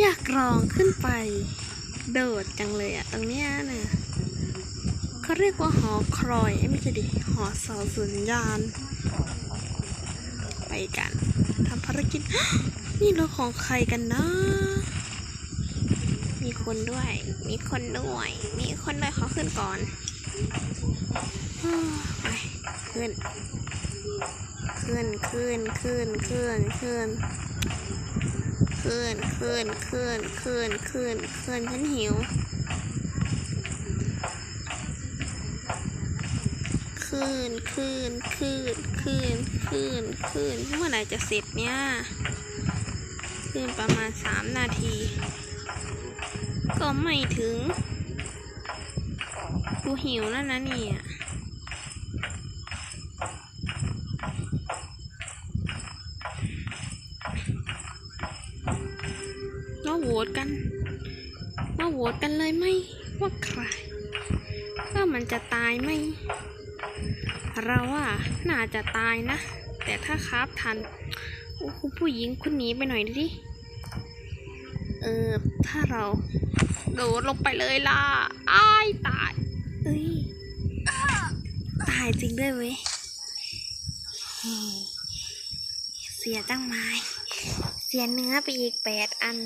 อยากลองขึ้นไป โดดจังเลยอะตรงเนี้ยนี่ยเขาเรียกว่าหอคอยเอ้ยไม่ใช่ดิหอเสาสัญญาณ ไปกันทำภารกิจ นี่รถของใครกันนะ มีคนด้วย มีคนด้วย มีคนด้วยขอขึ้นก่อนไปขึ้น ขึ้นขึ้นขึ้นขึ้นขึ้น ขึ้นขึ้นขึ้นขึ้นขึ้นขึ้นฉันหิว ขึ้นขึ้นขึ้นขึ้นขึ้นขึ้นเมื่อไหร่จะเสร็จเนี่ยขึ้นประมาณสามนาที ก็ไม่ถึง กูหิวแล้วนะเนี่ย หวตกัน มาโหวตกันเลยไหมว่าใคร ว่ามันจะตายไหม เราว่าน่าจะตายนะ แต่ถ้าคราบทันโอ้คุณผู้หญิงคุณหนีไปหน่อยดิ เออ ถ้าเรา โดดลงไปเลยล่ะ อ้ายตาย เอ้ย ตายจริงด้วยเว้ย เสียตั้งไม้ เสียเนื้อไปอีกแปดอัน